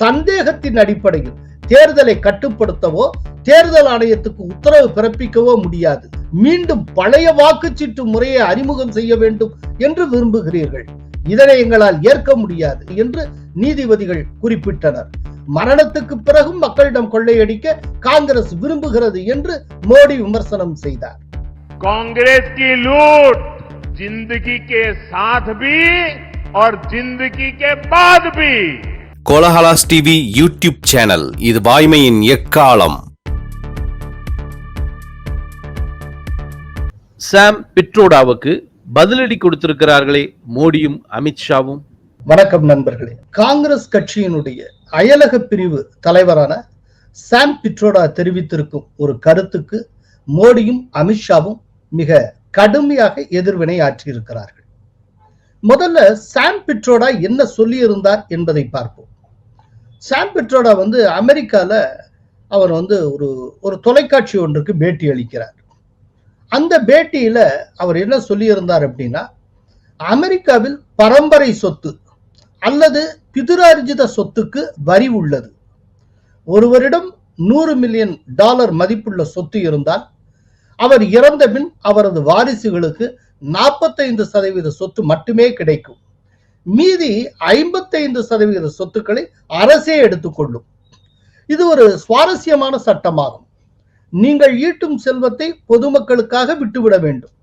சந்தேகத்தின் அடிப்படையில் தேர்தலை கட்டுப்படுத்தவோ தேர்தல் ஆணையத்துக்கு உத்தரவு பிறப்பிக்கவோ முடியாது மீண்டும் பழைய வாக்குச்சீட்டு முறையை அறிமுகம் செய்ய வேண்டும் என்று விரும்புகிறீர்கள் இதனை எங்களால் ஏற்க முடியாது என்று நீதிபதிகள் குறிப்பிட்டனர் மரணத்துக்கு பிறகும் மக்களிடம் கொள்ளையடிக்க காங்கிரஸ் விரும்புகிறது என்று மோடி விமர்சனம் செய்தார் कांग्रेस की लूट जिंदगी के साथ भी और जिंदगी के बाद भी கோலஹலாஸ் டிவி யூடியூப் சேனல் இது வாய்மையின் எக்காலம். சாம் பிட்ரோடாவுக்கு பதிலடி கொடுத்திருக்கிறார்களே மோடியும் அமித்ஷாவும். வணக்கம் நண்பர்களே. காங்கிரஸ் கட்சியினுடைய அயலக பிரிவு தலைவரான சாம் பிட்ரோடா தெரிவித்திருக்கும் ஒரு கருத்துக்கு மோடியும் அமித்ஷாவும் மிக கடுமையாக எதிர்வினை ஆற்றியிருக்கிறார்கள். முதல்ல சாம் பிட்ரோடா என்ன சொல்லியிருந்தார் என்பதை பார்ப்போம். சாம் பெட்ரோடா வந்து அமெரிக்காவில் அவர் வந்து ஒரு ஒரு தொலைக்காட்சி ஒன்றுக்கு பேட்டி அளிக்கிறார். அந்த பேட்டியில் அவர் என்ன சொல்லியிருந்தார் அப்படின்னா அமெரிக்காவில் பரம்பரை சொத்து அல்லது பிதுரார்ஜித சொத்துக்கு வரி உள்ளது. ஒருவரிடம் நூறு மில்லியன் டாலர் மதிப்புள்ள சொத்து இருந்தால் அவர் இறந்த பின் அவரது வாரிசுகளுக்கு நாற்பத்தைந்து சதவீத சொத்து மட்டுமே கிடைக்கும். மீதி ஐம்பத்தைந்து சதவீத சொத்துக்களை அரசே எடுத்துக்கொள்ளும். இது ஒரு சுவாரஸ்யமான சட்டமாகும். நீங்கள் ஈட்டும் செல்வத்தை பொதுமக்களுக்காக விட்டுவிட வேண்டும்.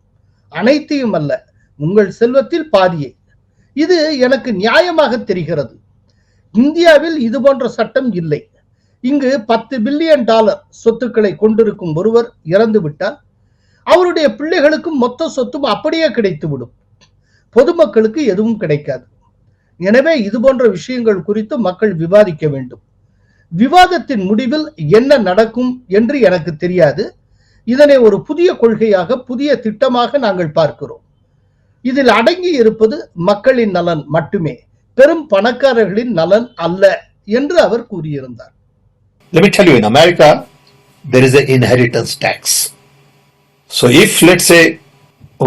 அனைத்தையும் அல்ல உங்கள் செல்வத்தில் பாதியை. இது எனக்கு நியாயமாக தெரிகிறது. இந்தியாவில் இது போன்ற சட்டம் இல்லை. இங்கு பத்து பில்லியன் டாலர் சொத்துக்களை கொண்டிருக்கும் ஒருவர் இறந்துவிட்டால் அவருடைய பிள்ளைகளுக்கும் மொத்த சொத்தும் அப்படியே கிடைத்துவிடும். பொதுமக்களுக்கு எதுவும் கிடைக்காது. எனவே இது போன்ற விஷயங்கள் குறித்து மக்கள் விவாதிக்க வேண்டும். விவாதத்தின் முடிவில் என்ன நடக்கும் என்று எனக்கு தெரியாது. இதனை ஒரு புதிய கொள்கையாக புதிய திட்டமாக நாங்கள் பார்க்கிறோம். இதில் அடங்கி இருப்பது மக்களின் நலன் மட்டுமே. பெரும் பணக்காரர்களின் நலன் அல்ல என்று அவர் கூறியிருந்தார். Let me tell you, in America, there is an inheritance tax. So if, let's say,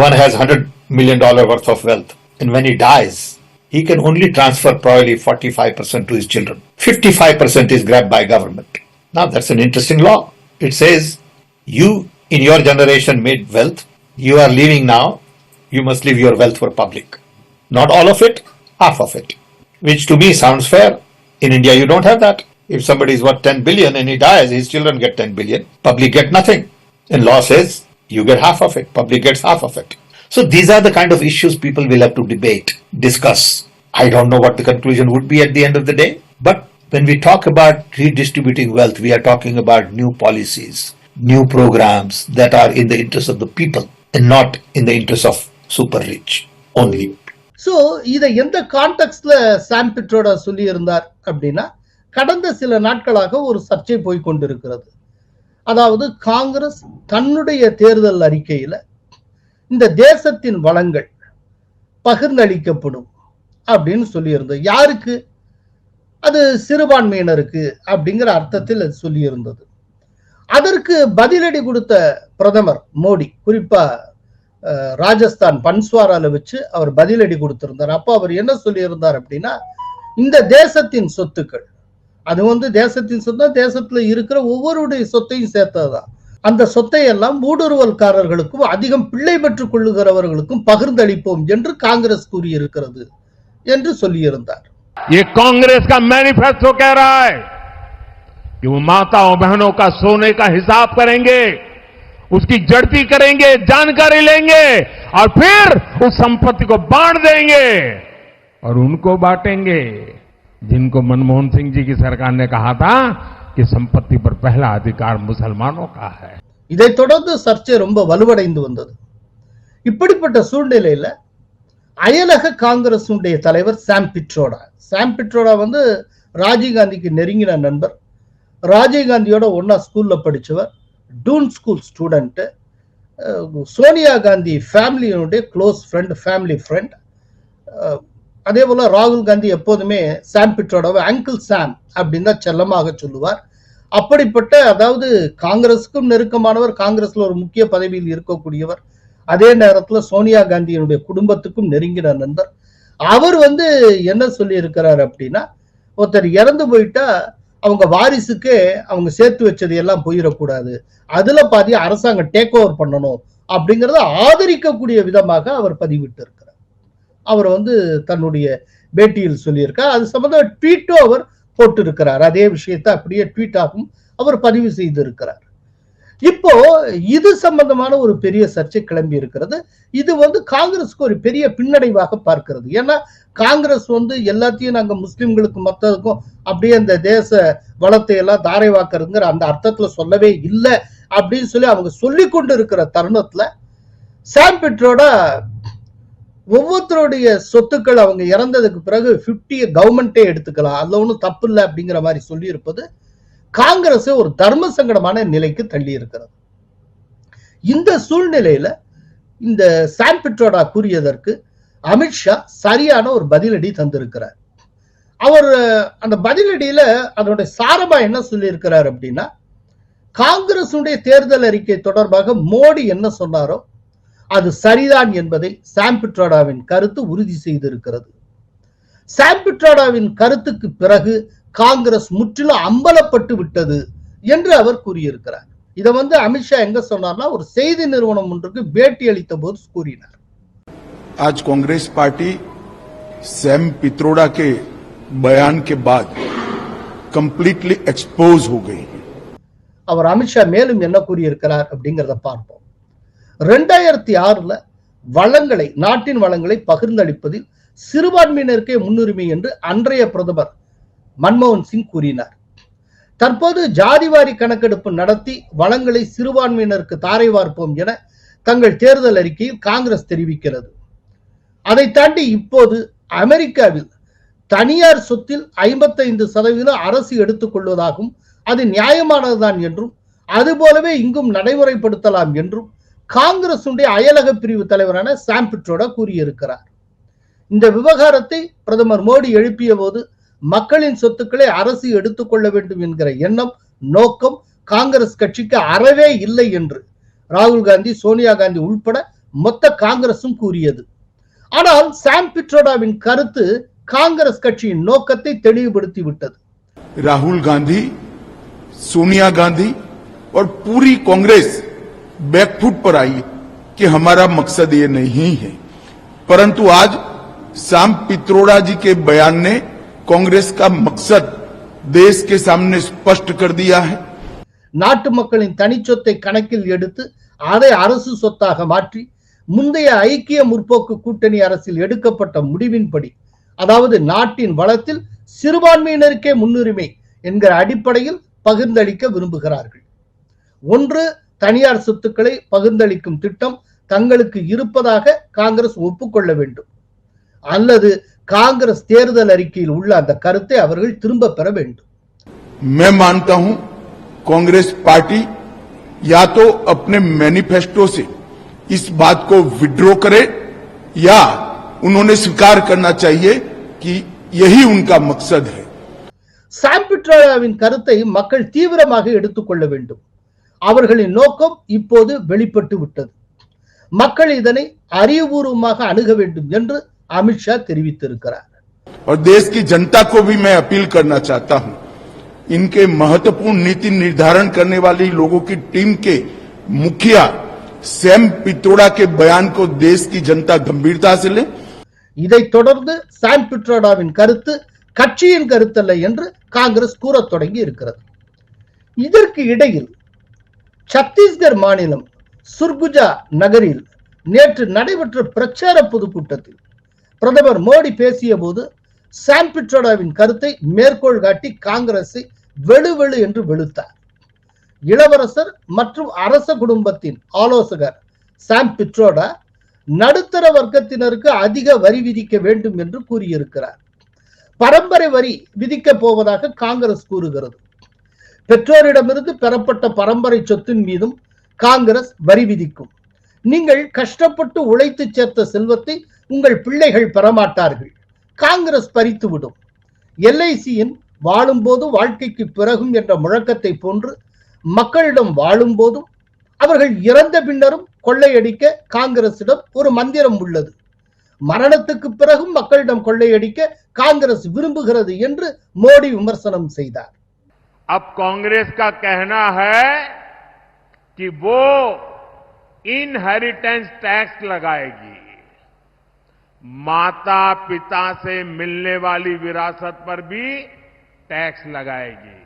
one has $100 million dollar worth of wealth, and when he dies, he can only transfer probably 45% to his children. 55% is grabbed by government. Now that's an interesting law. It says, you in your generation made wealth, you are leaving now, you must leave your wealth for public. Not all of it, half of it. Which to me sounds fair. In India, you don't have that. If somebody is worth 10 billion and he dies, his children get 10 billion, public get nothing. And law says you get half of it, public gets half of it. So these are the kind of issues people will have to debate, discuss. I don't know what the conclusion would be at the end of the day, but when we talk about redistributing wealth, we are talking about new policies, new programs that are in the interest of the people and not in the interest of super rich only. So இதை எந்த கான்டெக்ட்ல சாம் பிட்ரோடா சொல்லி இருந்தார் அப்படின்னா கடந்த சில நாட்களாக ஒரு சர்ச்சை போய் கொண்டிருக்கிறது அதாவது காங்கிரஸ் தன்னுடைய தேர்தல் அறிக்கையில் இந்த தேசத்தின் வளங்கள் பகிர்ந்தளிக்கப்படும் அப்படின்னு சொல்லியிருந்தது. யாருக்கு? அது சிறுபான்மையினருக்கு அப்படிங்கிற அர்த்தத்தில் அது சொல்லியிருந்தது. அதற்கு பதிலடி கொடுத்த பிரதமர் மோடி குறிப்பா அஹ், ராஜஸ்தான் பன்ஸ்வாரால வச்சு அவர் பதிலடி கொடுத்திருந்தார். அப்போ அவர் என்ன சொல்லியிருந்தார் அப்படின்னா இந்த தேசத்தின் சொத்துக்கள் அது வந்து தேசத்தின் சொத்து தேசத்துல இருக்கிற ஒவ்வொருடைய சொத்தையும் சேர்த்ததுதான். அந்த சொத்தை எல்லாம் ஊடுருவல்காரர்களுக்கும் அதிகம் பிள்ளை பெற்றுக் கொள்ளுகிறவர்களுக்கும் பகிர்ந்தளிப்போம் என்று காங்கிரஸ் கூறியிருக்கிறது என்று சொல்லியிருந்தார் ये कांग्रेस का मैनिफेस्टो कह रहा है कि वो माताओं बहनों का सोने का हिसाब करेंगे उसकी जड़ती करेंगे जानकारी लेंगे और फिर उस संपत्ति को बांट देंगे और उनको बांटेंगे जिनको मनमोहन सिंह जी की सरकार ने कहा था कि संपत्ति पर पहला अधिकार मुसलमानों का है இதைத் தொடர்ந்து சர்ச்சை ரொம்ப வலுவடைந்து வந்தது இப்படிப்பட்ட சூழ்நிலையில அயலக காங்கிரசுடைய தலைவர் சாம் பிட்ரோடா சாம் பிட்ரோடா வந்து ராஜீவ்காந்திக்கு நெருங்கின நண்பர் ராஜீவ்காந்தியோட ஒன்னா ஸ்கூல்ல படிச்சவர் Doon school student Sonia Gandhi ஃபேமிலியினுடைய close friend family friend அதே போல ராகுல் காந்தி எப்போதுமே சாம் பிட்ரோடாவை அங்கிள் சாம் அப்படின்னு தான் செல்லமாக சொல்லுவார். அப்படிப்பட்ட அதாவது காங்கிரஸுக்கும் நெருக்கமானவர் காங்கிரஸ்ல ஒரு முக்கிய பதவியில் இருக்கக்கூடியவர் அதே நேரத்துல சோனியா காந்தியினுடைய குடும்பத்துக்கும் நெருங்கின நண்பர். அவர் வந்து என்ன சொல்லி இருக்கிறார் அப்படின்னா ஒருத்தர் இறந்து போயிட்டா அவங்க வாரிசுக்கு அவங்க சேர்த்து வச்சது எல்லாம் போயிடக்கூடாது. அதுல பாதி அரசாங்கம் டேக் ஓவர் பண்ணணும் அப்படிங்கிறத ஆதரிக்கக்கூடிய விதமாக அவர் பதிவிட்டு அவர் வந்து தன்னுடைய பேட்டியில் சொல்லியிருக்கார். அது சம்பந்தமா ட்வீட்டும் அவர் போட்டிருக்கிறார். அதே விஷயத்தை அப்படியே ட்வீட்டாகவும் அவர் பதிவு செய்திருக்கிறார். இப்போ இது சம்பந்தமான ஒரு பெரிய சர்ச்சை கிளம்பி இருக்கிறது. இது வந்து காங்கிரஸுக்கு ஒரு பெரிய பின்னடைவாக பார்க்கிறது. ஏன்னா காங்கிரஸ் வந்து எல்லாத்தையும் நாங்க முஸ்லிம்களுக்கு மற்றதுக்கும் அப்படியே அந்த தேச வளத்தை எல்லாம் தாரைவாக்குறதுங்கிற அந்த அர்த்தத்துல சொல்லவே இல்லை அப்படின்னு சொல்லி அவங்க சொல்லி கொண்டு இருக்கிற தருணத்துல சாம் பிட்ரோட ஒவ்வொருத்தருடைய சொத்துக்கள் அவங்க இறந்ததுக்கு பிறகு 50 கவர்மெண்டே எடுத்துக்கலாம். அதுல ஒன்றும் தப்பு இல்லை அப்படிங்கிற மாதிரி சொல்லி இருப்பது காங்கிரஸ் ஒரு தர்ம சங்கடமான நிலைக்கு தள்ளி இருக்கிறது இந்த சூழ்நிலையில இந்த சாம் பிட்ரோடா கூறியதற்கு அமித்ஷா சரியான ஒரு பதிலடி தந்திருக்கிறார். அவர் அந்த பதிலடியில அதனுடைய சாரமா என்ன சொல்லியிருக்கிறார் அப்படின்னா காங்கிரசுடைய தேர்தல் அறிக்கை தொடர்பாக மோடி என்ன சொன்னாரோ அது சரிதான் என்பதை சாம் பிட்ரோடாவின் கருத்து உறுதி செய்திருக்கிறது சாம் பிட்ரோடாவின் கருத்துக்கு பிறகு காங்கிரஸ் முற்றிலும் அம்பலப்பட்டு விட்டது என்று அவர் கூறியிருக்கிறார் இதை வந்து அமித்ஷா எங்க சொன்னார்னா ஒரு செய்தி நிறுவனம் ஒன்றுக்கு பேட்டி அளித்த போது கூறினார் आज कांग्रेस पार्टी सैम पित्रोड़ा के बयान के बाद कंप्लीटली एक्सपोज हो गई है அவர் அமித்ஷா மேலும் என்ன கூறியிருக்கிறார் அப்படிங்கிறத பார்ப்போம் ரெண்டாயிரத்தி ஆறுல வளங்களை நாட்டின் வளங்களை பகிர்ந்தளிப்பதில் சிறுபான்மையினருக்கே முன்னுரிமை என்று அன்றைய பிரதமர் மன்மோகன் சிங் கூறினார். தற்போது ஜாதிவாரி கணக்கெடுப்பு நடத்தி வளங்களை சிறுபான்மையினருக்கு தாரை வார்ப்போம் என தங்கள் தேர்தல் அறிக்கையில் காங்கிரஸ் தெரிவிக்கிறது. அதை தாண்டி இப்போது அமெரிக்காவில் தனியார் சொத்தில் ஐம்பத்தைந்து சதவீதம் அரசு எடுத்துக்கொள்வதாகவும் அது நியாயமானதுதான் என்றும் அதுபோலவே இங்கும் நடைமுறைப்படுத்தலாம் என்றும் காங்கிரசுடைய அயலக பிரிவு தலைவரான சாம் பிட்ரோடா கூறியிருக்கிறார் இந்த விவகாரத்தை பிரதமர் மோடி எழுப்பிய போது மக்களின் சொத்துக்களை அரசு எடுத்துக்கொள்ள வேண்டும் என்கிற எண்ணம் நோக்கம் காங்கிரஸ் கட்சிக்கு அறவே இல்லை என்று ராகுல் காந்தி சோனியா காந்தி உள்பட மொத்த காங்கிரசும் கூறியது ஆனால் சாம் பிட்ரோடாவின் கருத்து காங்கிரஸ் கட்சியின் நோக்கத்தை தெளிவுபடுத்தி விட்டது राहुल गांधी सोनिया गांधी और पूरी कांग्रेस बैकफुट पर आई कि हमारा मकसद ये नहीं है परंतु आज साम पित्रोड़ा जी के बयान ने कांग्रेस का मकसद देश के सामने स्पष्ट कर दिया है நாட்டு மக்களின் தனிச்சொத்தை கணக்கில் எடுத்து அதை அரசு சொத்தாக மாற்றி முந்தைய ஐக்கிய முற்போக்கு கூட்டணி அரசில் எடுக்கப்பட்ட முடிவின்படி அதாவது நாட்டின் வளத்தில் சிறுபான்மையினருக்கே முன்னுரிமை என்கிற அடிப்படையில் பகிர்ந்தளிக்க விரும்புகிறார்கள் ஒன்று தனியார் சொத்துக்களை பகிர்ந்தளிக்கும் திட்டம் தங்களுக்கு இருப்பதாக காங்கிரஸ் ஒப்புக்கொள்ள வேண்டும் அல்லது காங்கிரஸ் தேர்தல் அறிக்கையில் உள்ள அந்த கருத்தை அவர்கள் திரும்ப பெற வேண்டும் मैं मानता हूं कांग्रेस पार्टी या तो अपने मैनिफेस्टो से इस बात को विड्रॉ करे या उन्होंने स्वीकार करना चाहिए कि यही उनका मकसद है சாம் பிட்ரோடாவின் கருத்தை மக்கள் தீவிரமாக எடுத்துக்கொள்ள வேண்டும் அவர்களின் நோக்கம் இப்போது வெளிப்பட்டு விட்டது மக்கள் இதனை அறிவுபூர்வமாக அணுக வேண்டும் என்று அமித்ஷா தெரிவித்திருக்கிறார் और देश की जनता को भी मैं अपील करना चाहता हूं इनके महत्वपूर्ण नीति निर्धारण करने वाली लोगों की टीम के मुखिया सैम पित्रोड़ा के बयान को देश की जनता गंभीरता से ले இதைத் தொடர்ந்து சாம் பிட்ரோடாவின் கருத்து கட்சியின் கருத்தல்ல என்று காங்கிரஸ் கூறத் தொடங்கி இருக்கிறது இதற்கு இடையில் சத்தீஸ்கர் மாநிலம் சுர்குஜா நகரில் நேற்று நடைபெற்ற பிரச்சார பொதுக்கூட்டத்தில் பிரதமர் மோடி பேசிய போது சாம் பிட்ரோடாவின் கருத்தை மேற்கோள் காட்டி காங்கிரஸை வெளுவெளு என்று வெளுத்தார். இளவரசர் மற்றும் அரச குடும்பத்தின் ஆலோசகர் சாம் பிட்ரோடா நடுத்தர வர்க்கத்தினருக்கு அதிக வரி விதிக்க வேண்டும் என்று கூறியிருக்கிறார். பரம்பரை வரி விதிக்கப் போவதாக காங்கிரஸ் கூறுகிறது. பெற்றோரிடமிருந்து பெறப்பட்ட பரம்பரை சொத்தின் மீதும் காங்கிரஸ் வரி விதிக்கும். நீங்கள் கஷ்டப்பட்டு உழைத்து சேர்த்த செல்வத்தை உங்கள் பிள்ளைகள் பெறமாட்டார்கள். காங்கிரஸ் பறித்துவிடும். எல்ஐசியின் வாழும்போது வாழ்க்கைக்கு பிறகும் என்ற முழக்கத்தை போன்று மக்களிடம் வாழும் போதும் அவர்கள் இறந்த பின்னரும் கொள்ளையடிக்க காங்கிரசிடம் ஒரு மந்திரம் உள்ளது. மரணத்துக்கு பிறகும் மக்களிடம் கொள்ளையடிக்க காங்கிரஸ் விரும்புகிறது என்று மோடி விமர்சனம் செய்தார். अब कांग्रेस का कहना है कि वो इनहेरिटेंस टैक्स लगाएगी। माता पिता से मिलने वाली विरासत पर भी टैक्स लगाएगी।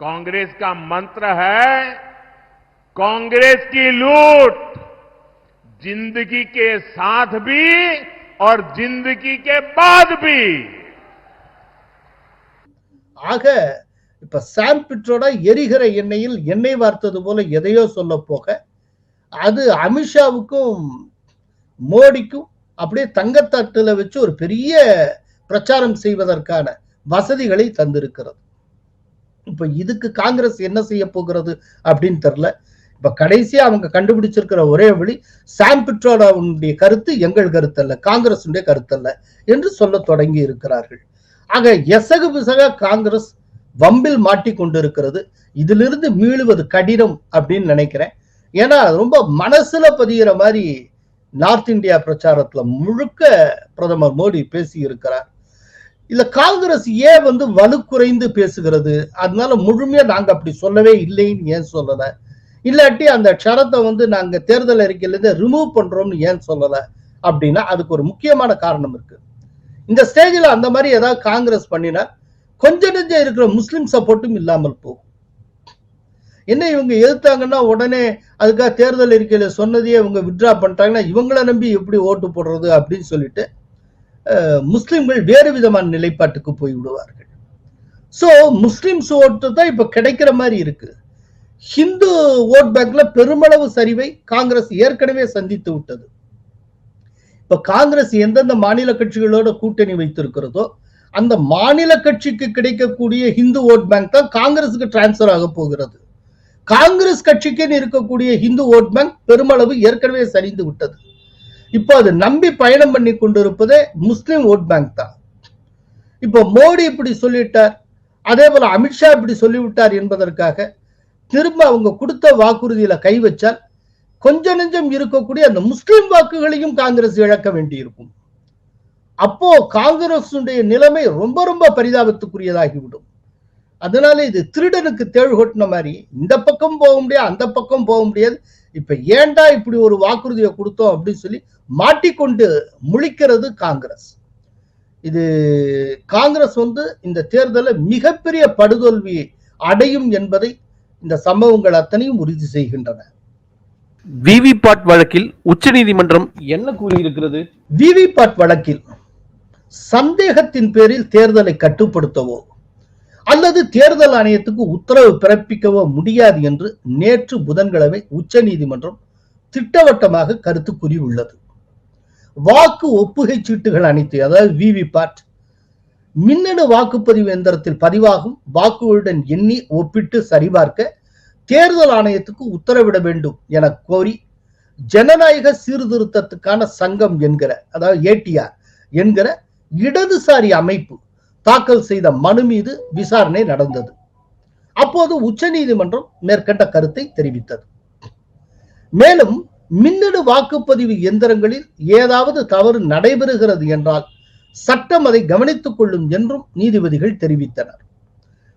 कांग्रेस का मंत्र है, कांग्रेस की लूट ज़िंदगी के साथ भी और ज़िंदगी के बाद भी। ஆக இப்ப சாம் பிட்ரோடா எரிகிற எண்ணெயில் எண்ணெய் வார்த்தது போல எதையோ சொல்ல போக அது அமித்ஷாவுக்கும் மோடிக்கும் அப்படியே தங்கத்தட்டுல வச்சு ஒரு பெரிய பிரச்சாரம் செய்வதற்கான வசதிகளை தந்திருக்கிறது. இப்ப இதுக்கு காங்கிரஸ் என்ன செய்ய போகிறது அப்படின்னு தெரியல. இப்ப கடைசியா அவங்க கண்டுபிடிச்சிருக்கிற ஒரே வழி சாம் பிட்ரோடாவுடைய கருத்து எங்கள் கருத்து அல்ல கருத்தல்ல கருத்து அல்ல என்று சொல்ல தொடங்கி இருக்கிறார்கள். ஆக எசகு பிசக காங்கிரஸ் வம்பில் மாட்டி கொண்டிருக்கிறது. இதிலிருந்து மீளுவது கடினம் அப்படின்னு நினைக்கிறேன். ஏன்னா ரொம்ப மனசுல பதிகிற மாதிரி நார்த் இந்தியா பிரச்சாரத்துல முழுக்க பிரதமர் மோடி பேசி இருக்கிறார் இல்ல காங்கிரஸ் ஏன் வந்து வலு குறைந்து பேசுகிறது? அதனால முழுமையா நாங்க அப்படி சொல்லவே இல்லைன்னு ஏன் சொல்லல? இல்லாட்டி அந்த க்ஷரத்தை வந்து நாங்க தேர்தல் அறிக்கையில இருந்து ரிமூவ் பண்றோம்னு ஏன் சொல்லல? அப்படின்னா அதுக்கு ஒரு முக்கியமான காரணம் இருக்கு. இந்த ஸ்டேஜில் அந்த மாதிரி ஏதாவது காங்கிரஸ் பண்ணினா கொஞ்ச நெஞ்சம் இருக்கிற முஸ்லிம் சப்போர்ட்டும் இல்லாமல் போகும். என்ன இவங்க எதிர்த்தாங்கன்னா உடனே அதுக்காக தேர்தல் இருக்கையில் சொன்னதையே இவங்க வித்ட்ரா பண்ணிட்டாங்கன்னா இவங்கள நம்பி எப்படி ஓட்டு போடுறது அப்படின்னு சொல்லிட்டு முஸ்லிம்கள் வேறு விதமான நிலைப்பாட்டுக்கு போய் விடுவார்கள். ஸோ முஸ்லிம்ஸ் ஓட்டு தான் இப்போ கிடைக்கிற மாதிரி இருக்கு. ஹிந்து ஓட் பேங்க்ல பெருமளவு சரிவை காங்கிரஸ் ஏற்கனவே சந்தித்து விட்டது. இப்போ காங்கிரஸ் எந்தெந்த மாநில கட்சிகளோட கூட்டணி வைத்திருக்கிறதோ அந்த மாநில கட்சிக்கு கிடைக்கக்கூடிய ஹிந்து ஓட் பேங்க் தான் காங்கிரஸுக்கு டிரான்ஸ்பர் ஆக போகிறது. காங்கிரஸ் கட்சிக்குன்னு இருக்கக்கூடிய ஹிந்து ஓட் பேங்க் பெருமளவு ஏற்கனவே சரிந்து விட்டது. இப்போ அது நம்பி பயணம் பண்ணி கொண்டிருப்பதே முஸ்லிம் ஓட் பேங்க் தான். இப்போ மோடி இப்படி சொல்லிட்டார் அதே போல அமித்ஷா இப்படி சொல்லிவிட்டார் என்பதற்காக திரும்ப அவங்க கொடுத்த வாக்குறுதியில கை வச்சால் கொஞ்ச நெஞ்சம் இருக்கக்கூடிய அந்த முஸ்லிம் வாக்குகளையும் காங்கிரஸ் இழக்க வேண்டியிருக்கும். அப்போ காங்கிரசுடைய நிலைமை ரொம்ப ரொம்ப பரிதாபத்துக்குரியதாகிவிடும். அதனால இது திருடனுக்கு தேள் கொட்டின மாதிரி இந்த பக்கம் போக முடியாது அந்த பக்கம் போக முடியாது. இப்ப ஏன்டா இப்படி ஒரு வாக்குறுதியை கொடுத்தோம் அப்படின்னு சொல்லி மாட்டிக்கொண்டு முழிக்கிறது காங்கிரஸ். இது காங்கிரஸ் வந்து இந்த தேர்தலை மிகப்பெரிய படுதோல்வியை அடையும் என்பதை இந்த சம்பவங்கள் அத்தனையும் உறுதி செய்கின்றன. விவிபாட் வழக்கில் உச்சநீதிமன்றம் என்ன கூறியிருக்கிறது? விவிபாட் வழக்கில் சந்தேகத்தின் பேரில் தேர்தலை கட்டுப்படுத்தவோ அல்லது தேர்தல் ஆணையத்துக்கு உத்தரவு பிறப்பிக்கவோ முடியாது என்று நேற்று புதன்கிழமை உச்சநீதிமன்றம் திட்டவட்டமாக கருத்து கூறியுள்ளது. வாக்கு ஒப்புகை சீட்டுகள் அனைத்து அதாவது விவிபாட் மின்னணு வாக்குப்பதிவு எந்திரத்தில் பதிவாகும் வாக்குகளுடன் எண்ணி ஒப்பிட்டு சரிபார்க்க தேர்தல் ஆணையத்துக்கு உத்தரவிட வேண்டும் என கோரி ஜனநாயக சீர்திருத்தத்துக்கான சங்கம் என்கிற அதாவது ஏடிஆர் என்கிற இடதுசாரி அமைப்பு தாக்கல் செய்த மனு மீது விசாரணை நடந்தது. அப்போது உச்சநீதிமன்றம் மேற்கண்ட கருத்தை தெரிவித்தது. மேலும் மின்னணு வாக்குப்பதிவு எந்திரங்களில் ஏதாவது தவறு நடைபெறுகிறது என்றால் சட்டம் அதை கவனித்துக் கொள்ளும் என்றும் நீதிபதிகள் தெரிவித்தனர்.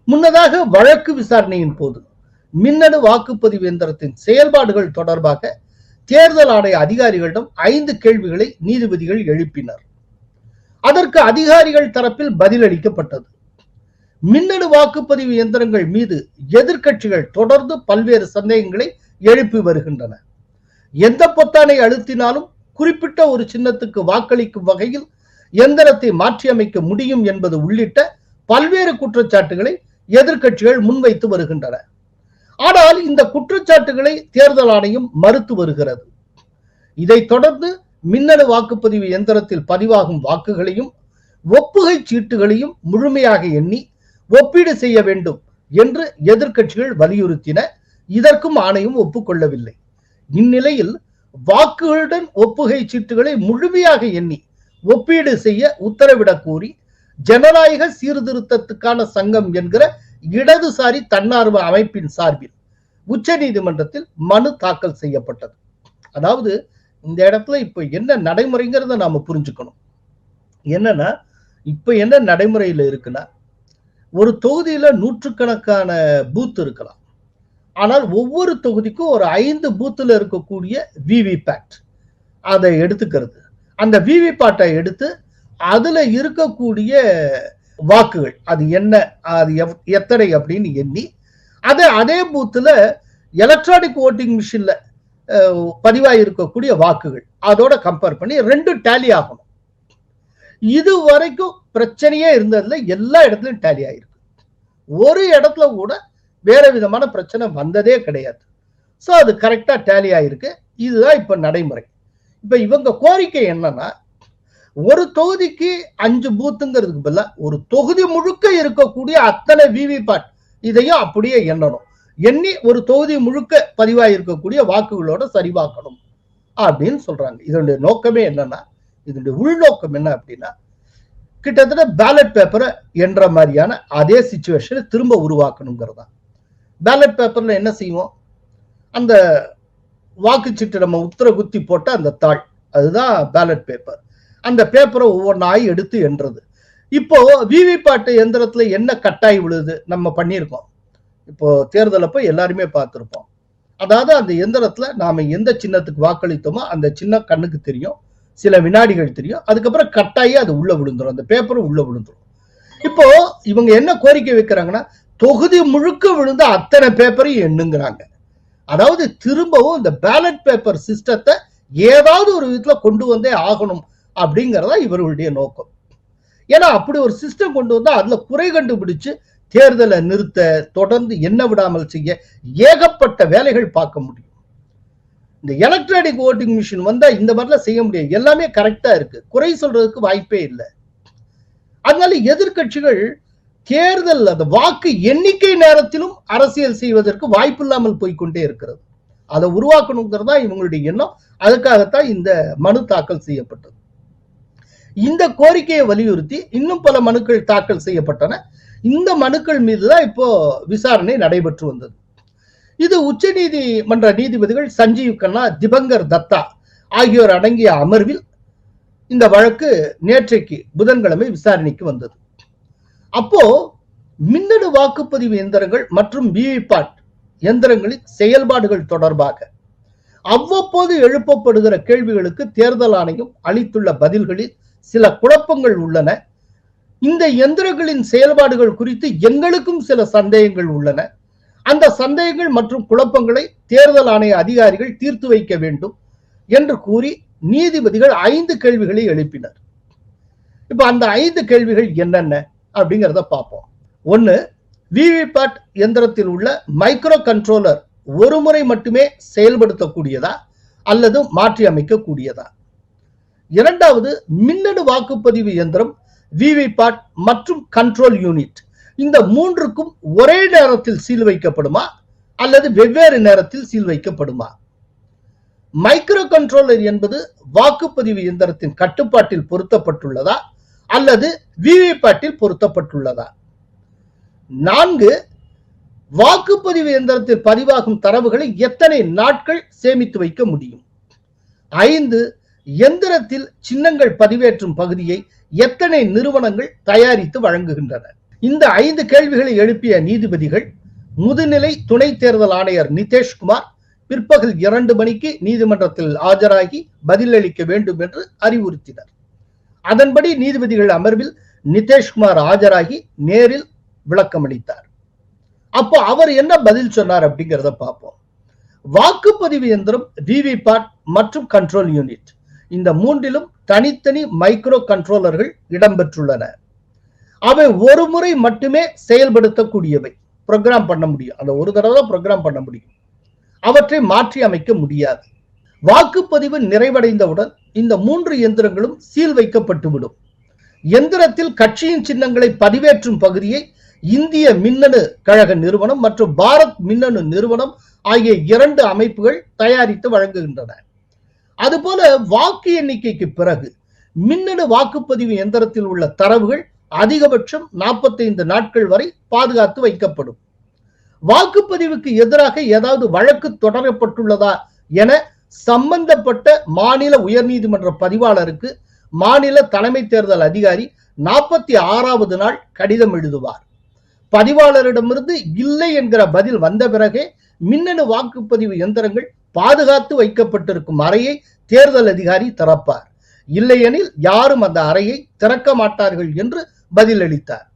முன்னதாக வழக்கு விசாரணையின் போது மின்னணு வாக்குப்பதிவு எந்திரத்தின் செயல்பாடுகள் தொடர்பாக தேர்தல் ஆணைய அதிகாரிகளிடம் ஐந்து கேள்விகளை நீதிபதிகள் எழுப்பினர். அதற்கு அதிகாரிகள் தரப்பில் பதிலளிக்கப்பட்டது. மின்னணு வாக்குப்பதிவு எந்திரங்கள் மீது எதிர்கட்சிகள் தொடர்ந்து பல்வேறு சந்தேகங்களை எழுப்பி வருகின்றன. எந்த பொத்தானை அழுத்தினாலும் குறிப்பிட்ட ஒரு சின்னத்துக்கு வாக்களிக்கும் வகையில் எந்திரத்தை மாற்றியமைக்க முடியும் என்பது உள்ளிட்ட பல்வேறு குற்றச்சாட்டுகளை எதிர்க்கட்சிகள் முன்வைத்து வருகின்றன. ஆனால் இந்த குற்றச்சாட்டுகளை தேர்தல் ஆணையம் மறுத்து வருகிறது. இதைத் தொடர்ந்து மின்னணு வாக்குப்பதிவு எந்திரத்தில் பதிவாகும் வாக்குகளையும் ஒப்புகை சீட்டுகளையும் முழுமையாக எண்ணி ஒப்பீடு செய்ய வேண்டும் என்று எதிர்க்கட்சிகள் வலியுறுத்தின. இதற்கும் ஆணையம் ஒப்புக்கொள்ளவில்லை. இந்நிலையில் வாக்குகளுடன் ஒப்புகை சீட்டுகளை முழுமையாக எண்ணி ஒப்பீடு செய்ய உத்தரவிடக் கோரி ஜனநாயக சீர்திருத்தத்துக்கான சங்கம் என்கிற இடதுசாரி தன்னார்வ அமைப்பின் சார்பில் உச்சநீதிமன்றத்தில் மனு தாக்கல் செய்யப்பட்டது. அதாவது இந்த இடத்துல இப்ப என்ன நடைமுறைங்கிறத நாம புரிஞ்சுக்கணும். என்னன்னா இப்ப என்ன நடைமுறையில இருக்குன்னா ஒரு தொகுதியில நூற்றுக்கணக்கான பூத் இருக்கலாம். ஆனால் ஒவ்வொரு தொகுதிக்கும் ஒரு ஐந்து பூத்தில் இருக்கக்கூடிய விவிபேட் அதை எடுத்துக்கிறது. அந்த விவிபேட்டை எடுத்து அதுல இருக்கக்கூடிய வாக்குகள் அது என்ன அது எவ்- எத்தனை அப்படின்னு எண்ணி அதை அதே பூத்துல எலக்ட்ரானிக் ஓட்டிங் மிஷின்ல பதிவாகி இருக்கக்கூடிய வாக்குகள். அதோட கம்பேர் பண்ணி ரெண்டும் டேலி ஆகணும். இது வரைக்கும் பிரச்சனையே இருந்ததுல எல்லா இடத்துலயும் டேலி ஆயிருக்கு. ஒரு இடத்துல கூட வேற விதமான பிரச்சனை வந்ததே கிடையாது. ஸோ அது கரெக்டா டேலி ஆயிருக்கு. இதுதான் இப்ப நடைமுறை. இப்ப இவங்க கோரிக்கை என்னன்னா ஒரு தொகுதிக்கு அஞ்சு பூத்துங்கிறதுக்கு பதிலா ஒரு தொகுதி முழுக்க இருக்கக்கூடிய அத்தனை விவிபேட் இதையும் அப்படியே எண்ணணும். எண்ணி ஒரு தொகுதி முழுக்க பதிவாக இருக்கக்கூடிய வாக்குகளோட சரிபார்க்கணும் அப்படின்னு சொல்றாங்க. இதனுடைய நோக்கமே என்னன்னா இதனுடைய உள்நோக்கம் என்ன அப்படின்னா கிட்டத்தட்ட பேலட் பேப்பரை என்ற மாதிரியான அதே சுச்சுவேஷனை திரும்ப உருவாக்கணுங்கிறது தான் பேலட் பேப்பர்ல என்ன செய்வோம்? அந்த வாக்குச்சீட்டு நம்ம உத்தர குத்தி போட்ட அந்த தாள் அதுதான் பேலட் பேப்பர் அந்த பேப்பரை ஒவ்வொன்றாய் எடுத்து எண்றது இப்போ விவிபாட்டு எந்திரத்தில் என்ன கட்டாய் விழுது? நம்ம பண்ணியிருக்கோம். இப்போ தேர்தல் அப்ப எல்லாருமே பார்த்திருப்போம். அதாவது அந்த எந்திரத்துல நாம எந்த சின்னத்துக்கு வாக்களித்தோமோ அந்த சின்ன கண்ணுக்கு தெரியும். சில வினாடிகள் தெரியும். அதுக்கப்புறம் கட்டாயி அது உள்ள விழுந்துரும். அந்த பேப்பரும் உள்ள விழுந்துரும். இப்போ இவங்க என்ன கோரிக்கை வைக்கிறாங்கன்னா தொகுதி முழுக்க விழுந்த அத்தனை பேப்பரையும் எண்ணுங்கிறாங்க. அதாவது திரும்பவும் இந்த பேலட் பேப்பர் சிஸ்டத்தை ஏதாவது ஒரு விதத்துல கொண்டு வந்தே ஆகணும் அப்படிங்கிறதா இவர்களுடைய நோக்கம். ஏன்னா அப்படி ஒரு சிஸ்டம் கொண்டு வந்தா அதுல குறை கண்டுபிடிச்சு தேர்தலை நிறுத்த தொடர்ந்து என்ன விடாமல் செய்ய ஏகப்பட்ட வேலைகள் பார்க்க முடியும். இந்த எலக்ட்ரானிக் ஓட்டிங் மிஷின் வந்தா இந்த மாதிரிலாம் செய்ய முடியாது. எல்லாமே கரெக்டா இருக்கு. குறை சொல்றதுக்கு வாய்ப்பே இல்லை. அதனால எதிர்கட்சிகள் தேர்தல் அந்த வாக்கு எண்ணிக்கை நேரத்திலும் அரசியல் செய்வதற்கு வாய்ப்பு இல்லாமல் போய்க்கொண்டே இருக்கிறது. அதை உருவாக்கணுங்கிறதா இவங்களுடைய எண்ணம். அதுக்காகத்தான் இந்த மனு தாக்கல் செய்யப்பட்டது. இந்த கோரிக்கையை வலியுறுத்தி இன்னும் பல மனுக்கள் தாக்கல் செய்யப்பட்டன. இந்த மனுக்கள் மீதுதான் இப்போ விசாரணை நடைபெற்று வந்தது. இது உச்ச நீதிமன்ற நீதிபதிகள் சஞ்சீவ் கண்ணா திபங்கர் தத்தா ஆகியோர் அடங்கிய அமர்வில் இந்த வழக்கு நேற்றைக்கு புதன்கிழமை விசாரணைக்கு வந்தது. அப்போ மின்னணு வாக்குப்பதிவு எந்திரங்கள் மற்றும் விவிபாட் எந்திரங்களின் செயல்பாடுகள் தொடர்பாக அவ்வப்போது எழுப்பப்படுகிற கேள்விகளுக்கு தேர்தல் ஆணையம் அளித்துள்ள பதில்களில் சில குழப்பங்கள் உள்ளன. இந்த எந்திரங்களின் செயல்பாடுகள் குறித்து எங்களுக்கும் சில சந்தேகங்கள் உள்ளன. அந்த சந்தேகங்கள் மற்றும் குழப்பங்களை தேர்தல் ஆணைய அதிகாரிகள் தீர்த்து வைக்க வேண்டும் என்று கூறி நீதிபதிகள் ஐந்து கேள்விகளை எழுப்பினர். இப்ப அந்த ஐந்து கேள்விகள் என்னென்ன அப்படிங்கிறத பார்ப்போம். ஒன்னு விவிபேட் எந்திரத்தில் உள்ள மைக்ரோ கண்ட்ரோலர் ஒரு முறை மட்டுமே செயல்படுத்தக்கூடியதா அல்லது மாற்றி அமைக்கக்கூடியதா இரண்டாவது மின்னணு வாக்குப்பதிவு இயந்திரம் விவிபாட் மற்றும் கண்ட்ரோல் யூனிட் இந்த மூன்றுக்கும் ஒரே நேரத்தில் சீல் வைக்கப்படுமா? அல்லது வெவ்வேறு நேரத்தில் சீல் வைக்கப்படுமா? மைக்ரோ கண்ட்ரோலர் என்பது வாக்குப்பதிவு இயந்திரத்தின் கட்டுப்பாட்டில் பொருத்தப்பட்டுள்ளதா? அல்லது விவிபாட்டில் பொருத்தப்பட்டுள்ளதா? நான்கு வாக்குப்பதிவு இயந்திரத்தில் பதிவாகும் தரவுகளை எத்தனை நாட்கள் சேமித்து வைக்க முடியும்? ஐந்து எந்திரத்தில் சின்னங்கள் பதிவேற்றும் பகுதியை எத்தனை நிறுவனங்கள் தயாரித்து வழங்குகின்றன? இந்த ஐந்து கேள்விகளை எழுப்பிய நீதிபதிகள் முதுநிலை துணை தேர்தல் ஆணையர் நிதேஷ்குமார் பிற்பகல் இரண்டு மணிக்கு நீதிமன்றத்தில் ஆஜராகி பதிலளிக்க வேண்டும் என்று அறிவுறுத்தினர். அதன்படி நீதிபதிகள் அமர்வில் நிதேஷ்குமார் ஆஜராகி நேரில் விளக்கமளித்தார். அப்போ அவர் என்ன பதில் சொன்னார் அப்படிங்கிறத பார்ப்போம். வாக்குப்பதிவு எந்திரம் விவிபாட் மற்றும் கண்ட்ரோல் யூனிட். இந்த மூன்றிலும் தனித்தனி மைக்ரோ கண்ட்ரோலர்கள் இடம்பெற்றுள்ளன. அவை ஒரு முறை மட்டுமே செயல்படுத்தக்கூடியவை. ப்ரோக்ராம் பண்ண முடியும். அந்த ஒரு தடவை ப்ரோக்ராம் பண்ண முடியும். அவற்றை மாற்றி அமைக்க முடியாது. வாக்குப்பதிவு நிறைவடைந்தவுடன் இந்த மூன்று எந்திரங்களும் சீல் வைக்கப்பட்டுவிடும். எந்திரத்தில் கட்சியின் சின்னங்களை பதிவேற்றும் பகுதியை இந்திய மின்னணு கழக நிறுவனம் மற்றும் பாரத் மின்னணு நிறுவனம் ஆகிய இரண்டு அமைப்புகள் தயாரித்து வழங்குகின்றன. அதுபோல வாக்கு எண்ணிக்கைக்கு பிறகு மின்னணு வாக்குப்பதிவு எந்திரத்தில் உள்ள தரவுகள் அதிகபட்சம் 45 நாட்கள் வரை பாதுகாத்து வைக்கப்படும். வாக்குப்பதிவுக்கு எதிராக ஏதாவது வழக்கு தொடரப்பட்டுள்ளதா என சம்பந்தப்பட்ட மாநில உயர்நீதிமன்ற பதிவாளருக்கு மாநில தலைமை தேர்தல் அதிகாரி நாற்பத்தி ஆறாவது நாள் கடிதம் எழுதுவார். பதிவாளரிடமிருந்து இல்லை என்கிற பதில் வந்த பிறகே மின்னணு வாக்குப்பதிவு எந்திரங்கள் பாதுகாத்து வைக்கப்பட்டிருக்கும் அறையை தேர்தல் அதிகாரி திறப்பார். இல்லையெனில் யாரும் அந்த அறையை திறக்க மாட்டார்கள் என்று பதிலளித்தார்.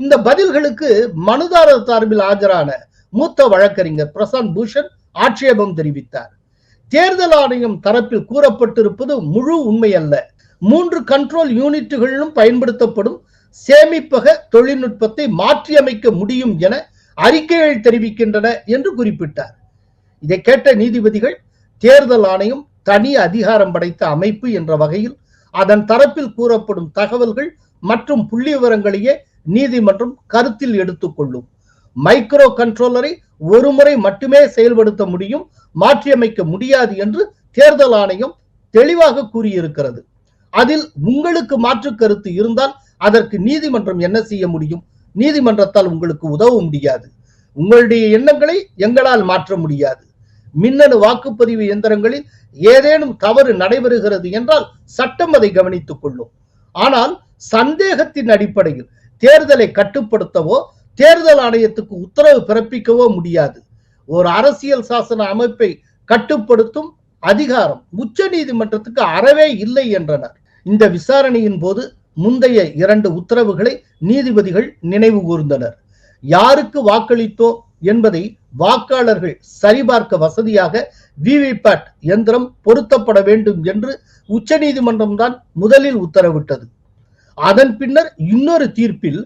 இந்த பதில்களுக்கு மனுதாரர் சார்பில் ஆஜரான மூத்த வழக்கறிஞர் பிரசாந்த் பூஷன் ஆட்சேபம் தெரிவித்தார். தேர்தல் ஆணையம் தரப்பில் கூறப்பட்டிருப்பது முழு உண்மை அல்ல. மூன்று கண்ட்ரோல் யூனிட்டுகளிலும் பயன்படுத்தப்படும் சேமிப்பக தொழில்நுட்பத்தை மாற்றியமைக்க முடியும் என அறிக்கைகள் தெரிவிக்கின்றன என்று குறிப்பிட்டார். இதை கேட்ட நீதிபதிகள் தேர்தல் ஆணையம் தனி அதிகாரம் படைத்த அமைப்பு என்ற வகையில் அதன் தரப்பில் கூறப்படும் தகவல்கள் மற்றும் புள்ளி விவரங்களையே நீதிமன்றம் கருத்தில் எடுத்துக்கொள்ளும். மைக்ரோ கண்ட்ரோலரை ஒரு முறை மட்டுமே செயல்படுத்த முடியும் மாற்றியமைக்க முடியாது என்று தேர்தல் ஆணையம் தெளிவாக கூறியிருக்கிறது. அதில் உங்களுக்கு மாற்று கருத்து இருந்தால் அதற்கு நீதிமன்றம் என்ன செய்ய முடியும்? நீதிமன்றத்தால் உங்களுக்கு உதவ முடியாது. உங்களுடைய எண்ணங்களை எங்களால் மாற்ற முடியாது. மின்னணு வாக்குப்பதிவு எந்திரங்களில் ஏதேனும் தவறு நடைபெறுகிறது என்றால் சட்டம் அதை கவனித்துக் கொள்ளும். ஆனால் சந்தேகத்தின் அடிப்படையில் தேர்தலை கட்டுப்படுத்தவோ தேர்தல் ஆணையத்துக்கு உத்தரவு பிறப்பிக்கவோ முடியாது. ஒரு அரசியல் சாசன அமைப்பை கட்டுப்படுத்தும் அதிகாரம் உச்ச நீதிமன்றத்துக்கு அறவே இல்லை என்றனர். இந்த விசாரணையின் போது முந்தைய இரண்டு உத்தரவுகளை நீதிபதிகள் நினைவு கூர்ந்தனர். யாருக்கு வாக்களித்தோ என்பதை வாக்காளர்கள் சரிபார்க்க வசதியாக விவிபேட் எந்திரம் பொருத்தப்பட வேண்டும் என்று உச்சநீதிமன்றம் தான் முதலில் உத்தரவிட்டது. அதன் பின்னர் இன்னொரு தீர்ப்பில்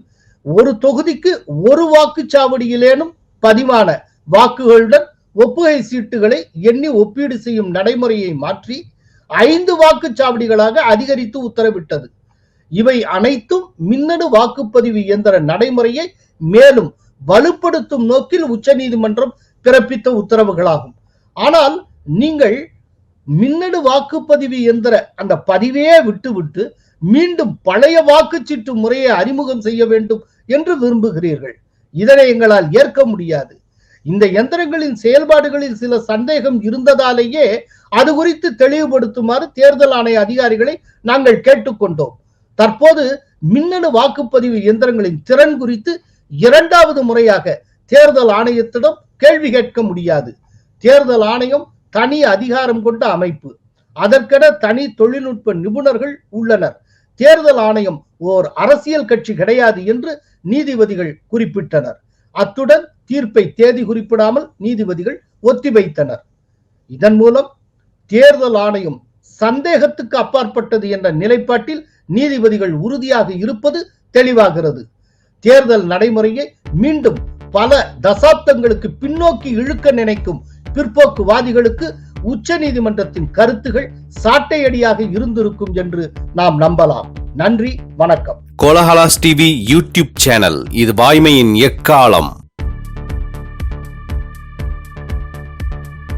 ஒரு தொகுதிக்கு ஒரு வாக்குச்சாவடியிலேனும் பதிவான வாக்குகளுடன் ஒப்புகை சீட்டுகளை எண்ணி ஒப்பீடு செய்யும் நடைமுறையை மாற்றி ஐந்து வாக்குச்சாவடிகளாக அதிகரித்து உத்தரவிட்டது. இவை அனைத்தும் மின்னணு வாக்குப்பதிவு இயந்திர நடைமுறையை மேலும் வலுப்படுத்தும் நோக்கில் உச்சநீதிமன்றம் பிறப்பித்த உத்தரவுகளாகும். ஆனால் நீங்கள் மின்னணு வாக்குப்பதிவு எந்திர அந்த பதிவையே விட்டுவிட்டு மீண்டும் பழைய வாக்குச்சீட்டு முறையை அறிமுகம் செய்ய வேண்டும் என்று விரும்புகிறீர்கள். இதனை எங்களால் ஏற்க முடியாது. இந்த எந்திரங்களின் செயல்பாடுகளில் சில சந்தேகம் இருந்ததாலேயே அது குறித்து தெளிவுபடுத்துமாறு தேர்தல் ஆணைய அதிகாரிகளை நாங்கள் கேட்டுக்கொண்டோம். தற்போது மின்னணு வாக்குப்பதிவு இயந்திரங்களின் திறன் குறித்து இரண்டாவது முறையாக தேர்தல் ஆணையத்திடம் கேள்வி கேட்க முடியாது. தேர்தல் ஆணையம் தனி அதிகாரம் கொண்ட அமைப்பு. அதற்கென தனி தொழில்நுட்ப நிபுணர்கள் உள்ளனர். தேர்தல் ஆணையம் ஓர் அரசியல் கட்சி கிடையாது என்று நீதிபதிகள் குறிப்பிட்டனர். அத்துடன் தீர்ப்பை தேதி குறிப்பிடாமல் நீதிபதிகள் ஒத்திவைத்தனர். இதன் மூலம் தேர்தல் ஆணையம் சந்தேகத்துக்கு அப்பாற்பட்டது என்ற நிலைப்பாட்டில் நீதிபதிகள் உறுதியாக இருப்பது தெளிவாகிறது. தேர்தல் நடைமுறையை மீண்டும் பல தசாப்தங்களுக்கு பின்னோக்கி இழுக்க நினைக்கும் பிற்போக்குவாதிகளுக்கு உச்ச நீதிமன்றத்தின் கருத்துகள் சாட்டையடியாக இருந்திருக்கும் என்று நாம் நம்பலாம். நன்றி வணக்கம். கோலஹலாஸ் டிவி யூடியூப் சேனல் இது வாய்மையின் எக்காலம்.